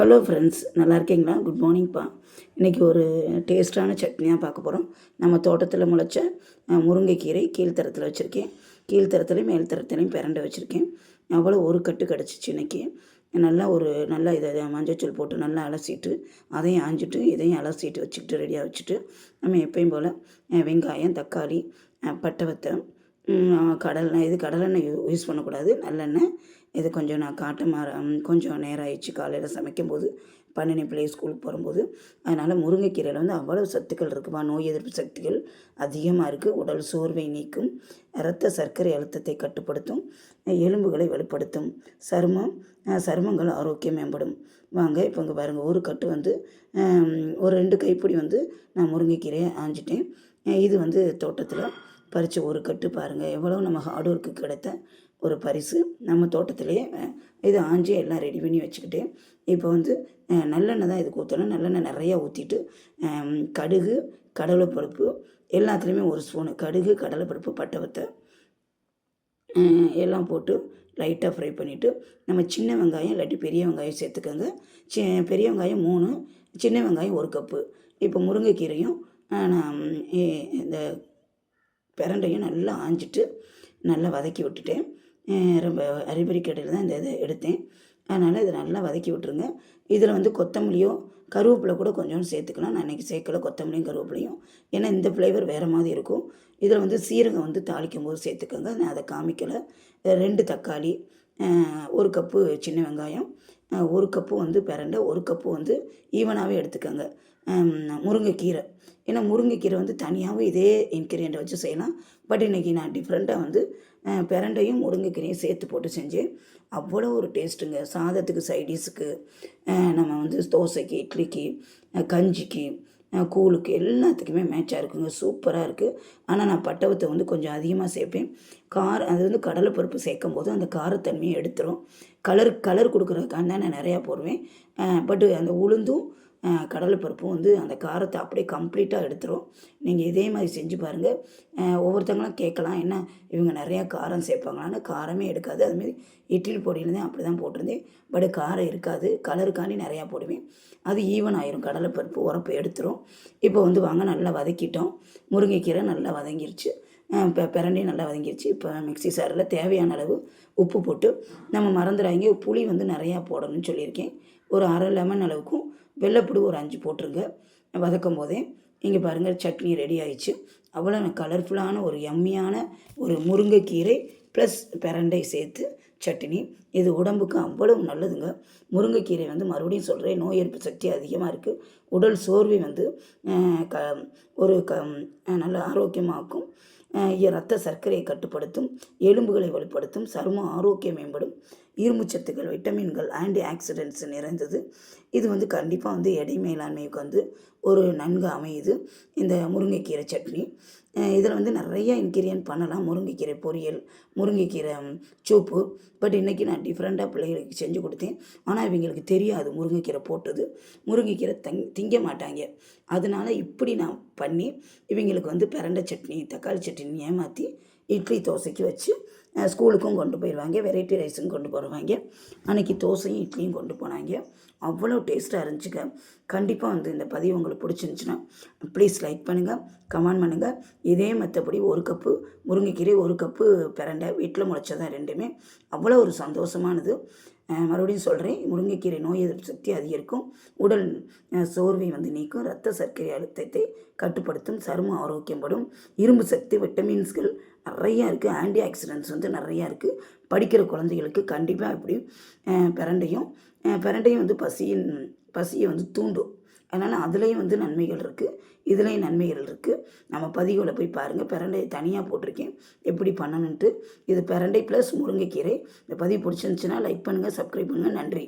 Hello friends நல்லா இருக்கீங்களா? Good மார்னிங்ப்பா இன்றைக்கி ஒரு டேஸ்ட்டான சட்னியாக பார்க்க போகிறோம் நம்ம தோட்டத்தில் முளைச்ச முருங்கைக்கீரை கீழ்த்தரத்தில் வச்சுருக்கேன். கீழ்த்தரத்துலையும் மேல் பிறண்டு வச்சுருக்கேன். அவ்வளோ ஒரு கட்டு கிடச்சிச்சு இன்றைக்கி நல்லா ஒரு நல்லா இதை மஞ்சச்சூள் போட்டு நல்லா அலசிட்டு அதையும் ஆஞ்சிட்டு இதையும் அலசிட்டு வச்சுக்கிட்டு ரெடியாக வச்சுட்டு நம்ம எப்பயும் போல் வெங்காயம் தக்காளி பட்டை வத்தம் ம், கடலெண்ணெய் இது கடலெண்ணெய் யூ யூஸ் பண்ணக்கூடாது. நல்லெண்ணெய் இது கொஞ்சம் நான் காட்ட மாற கொஞ்சம் நேரம் ஆயிடுச்சு காலையில் சமைக்கும்போது பன்னெண்டு பிள்ளை ஸ்கூலுக்கு போகும்போது. அதனால் முருங்கைக்கீரையில் வந்து அவ்வளவு சத்துக்கள் இருக்குமா? நோய் எதிர்ப்பு சக்திகள் அதிகமாக இருக்குது உடல் சோர்வை நீக்கும். இரத்த சர்க்கரை அழுத்தத்தை கட்டுப்படுத்தும். எலும்புகளை வலுப்படுத்தும். சருமம் சருமங்கள் ஆரோக்கியம் மேம்படும். வாங்க இப்போ இங்கே பாருங்கள் ஒரு கட்டு வந்து ஒரு ரெண்டு கைப்பிடி வந்து நான் முருங்கைக்கீரையை ஆஞ்சிட்டேன். இது வந்து தோட்டத்தில் பறித்து ஒரு கட்டு பாருங்கள் எவ்வளோ நம்ம ஹார்ட் ஒர்க்கு கிடைத்த ஒரு பரிசு. நம்ம தோட்டத்திலேயே இது ஆஞ்சி எல்லாம் ரெடி பண்ணி வச்சுக்கிட்டு இப்போ வந்து நல்லெண்ணெய் தான் இதுக்கு ஊற்றணும் நல்லெண்ணெய் நிறையா ஊற்றிட்டு கடுகு கடலைப்பருப்பு எல்லாத்துலேயுமே ஒரு ஸ்பூனு கடுகு கடலைப்பருப்பு பட்டவத்தை எல்லாம் போட்டு லைட்டாக ஃப்ரை பண்ணிவிட்டு நம்ம சின்ன வெங்காயம் இல்லாட்டி பெரிய வெங்காயம் சேர்த்துக்கோங்க. சி பெரிய வெங்காயம் மூணு சின்ன வெங்காயம் ஒரு கப்பு இப்போ முருங்கைக்கீரையும் நான் இந்த பிரண்டையும் நல்லா ஆஞ்சிட்டு நல்லா வதக்கி விட்டுட்டேன். ரொம்ப அரிபரி கடையில் தான் இந்த இதை எடுத்தேன். அதனால் இதை நல்லா வதக்கி விட்டுருங்க. இதில் வந்து கொத்தமல்லியோ கருவேப்பிலை கூட கொஞ்சம் சேர்த்துக்கலாம். நான் இன்றைக்கி சேர்க்கல கொத்தமல்லியும் கருவேப்பிலையும். ஏன்னா இந்த ஃப்ளேவர் வேறு மாதிரி இருக்கும். இதில் வந்து சீரகம் வந்து தாளிக்கும் போது சேர்த்துக்கோங்க. நான் அதை காமிக்கலை. ரெண்டு தக்காளி ஒரு கப்பு சின்ன வெங்காயம் ஒரு கப்பு வந்து பிரண்டை ஒரு கப்பு வந்து ஈவனாகவே எடுத்துக்கோங்க. முருங்கைக்கீரை. ஏன்னா முருங்கைக்கீரை வந்து தனியாகவும் இதே இன்க்ரீடியண்ட்டை வச்சு செய்யலாம். பட் இன்றைக்கி நான் டிஃப்ரெண்ட்டாக வந்து பெரண்டையும் பிரண்டையும் முருங்கைக்கீரையும் சேர்த்து போட்டு செஞ்சேன். அவ்வளோ ஒரு டேஸ்ட்டுங்க சாதத்துக்கு சைடிஷுக்கு நம்ம வந்து தோசைக்கு இட்லிக்கு கஞ்சிக்கு கூலுக்கு கூழுக்கு எல்லாத்துக்குமே மேட்சாக இருக்குங்க. சூப்பராக இருக்குது ஆனால் நான் பட்டவத்தை வந்து கொஞ்சம் அதிகமாக சேர்ப்பேன். கார் அது வந்து கடலைப்பருப்பு சேர்க்கும் போது அந்த காரத்தன்மையை எடுத்துரும். கலர் கலர் கொடுக்குறதுக்காக தான் நான் நிறையா போடுவேன். பட் அந்த உளுந்தும் கடலைப்பருப்பும் வந்து அந்த காரத்தை அப்படியே கம்ப்ளீட்டாக எடுத்துரும். நீங்கள் இதே மாதிரி செஞ்சு பாருங்கள் ஒவ்வொருத்தங்களும் கேட்கலாம் என்ன இவங்க நிறையா காரம் சேர்ப்பாங்களான்னு? காரமே எடுக்காது. அதுமாரி இட்லி பொடியிலேருந்து அப்படி தான் போட்டிருந்தேன். பட் காரம் இருக்காது. கலருக்காண்டி நிறையா போடுவேன். அது ஈவன் ஆயிரும். கடலைப்பருப்பு உரப்பு எடுத்துரும். இப்போ வந்து வாங்க நல்லா வதக்கிட்டோம். முருங்கைக்கீரை நல்லா வதங்கிருச்சு. இப்போ பிரண்டையும் நல்லா வதங்கிடுச்சு இப்போ மிக்ஸி சாரில் தேவையான அளவு உப்பு போட்டு நம்ம மறந்துடாங்க புளி வந்து நிறையா போடணும்னு சொல்லியிருக்கேன். ஒரு அரை லெமன் அளவுக்கும் வெள்ளைப்புடு ஒரு அஞ்சு போட்டுருங்க. வதக்கும் போதே இங்கே பாருங்கள் சட்னி ரெடி ஆயிடுச்சு. அவ்வளோ கலர்ஃபுல்லான ஒரு எம்மியான ஒரு முருங்கைக்கீரை ப்ளஸ் பிரண்டை சேர்த்து சட்னி. இது உடம்புக்கு அவ்வளவு நல்லதுங்க. முருங்கைக்கீரை வந்து மறுபடியும் சொல்கிறேன் நோய் எதிர்ப்பு சக்தி அதிகமாக இருக்குது உடல் சோர்வை வந்து க ஒரு க நல்ல ஆரோக்கியமாக்கும். இருக்கும் இரத்த சர்க்கரையை கட்டுப்படுத்தும் எலும்புகளை வலுப்படுத்தும் சருமம் ஆரோக்கியம் மேம்படும். இரும்புச்சத்துக்கள் விட்டமின்கள் ஆன்டி ஆக்சிடென்ட்ஸ் நிறைந்தது. இது வந்து கண்டிப்பாக வந்து எடை மேலாண்மைக்கு வந்து ஒரு நன்கு அமையுது. இந்த முருங்கைக்கீரை சட்னி. இதில் வந்து நிறைய இன்கிரியன் பண்ணலாம். முருங்கைக்கீரை பொரியல் முருங்கைக்கீரை சூப்பு. பட் இன்றைக்கி நான் டிஃப்ரெண்ட்டாக பிள்ளைகளுக்கு செஞ்சு கொடுத்தேன். ஆனால் இவங்களுக்கு தெரியாது முருங்கைக்கீரை போட்டது. முருங்கைக்கீரை தங் திங்க மாட்டாங்க. அதனால இப்படி நான் பண்ணி இவங்களுக்கு வந்து பிரண்டை சட்னி தக்காளி சட்னி ஏமாற்றி இட்லி தோசைக்கு வச்சு ஸ்கூலுக்கும் கொண்டு போயிடுவாங்க வெரைட்டி ரைஸும் கொண்டு போடுவாங்க. அன்றைக்கி தோசையும் இட்லியும் கொண்டு போனாங்க. அவ்வளோ டேஸ்ட்டாக இருந்துச்சுங்க. கண்டிப்பாக வந்து இந்த பதிவு உங்களுக்கு பிடிச்சிருந்துச்சுன்னா ப்ளீஸ் லைக் பண்ணுங்கள் கமெண்ட் பண்ணுங்கள் இதே மற்றபடி ஒரு கப்பு முருங்கைக்கீரை ஒரு கப்பு பிரண்டை வீட்டில் முளைச்சதான் ரெண்டுமே. அவ்வளோ ஒரு சந்தோஷமானது. மறுபடியும் சொல்கிறேன் முருங்கைக்கீரை நோய் எதிர்ப்பு சக்தி அதிகரிக்கும். உடல் சோர்வை வந்து நீக்கும். இரத்த சர்க்கரை அழுத்தத்தை கட்டுப்படுத்தும். சருமம் ஆரோக்கியப்படும் இரும்பு சக்தி விட்டமின்ஸ்கள் நிறையா இருக்குது ஆன்டி ஆக்சிடென்ட்ஸ் வந்து நிறையா இருக்குது படிக்கிற குழந்தைகளுக்கு கண்டிப்பாக இப்படி பிரண்டையும் பிரண்டையும் வந்து பசியின் பசியை வந்து தூண்டும். அதனால் அதுலேயும் வந்து நன்மைகள் இருக்குது இதுலேயும் நன்மைகள் இருக்குது நம்ம பதிவுகளை போய் பாருங்கள் பிரண்டை தனியாக போட்டிருக்கேன். எப்படி பண்ணணுன்ட்டு இது பிரண்டை ப்ளஸ் முருங்கைக்கீரை. இந்த பதிவு பிடிச்சிருந்துச்சுன்னா லைக் பண்ணுங்கள் சப்ஸ்கிரைப் பண்ணுங்கள் நன்றி.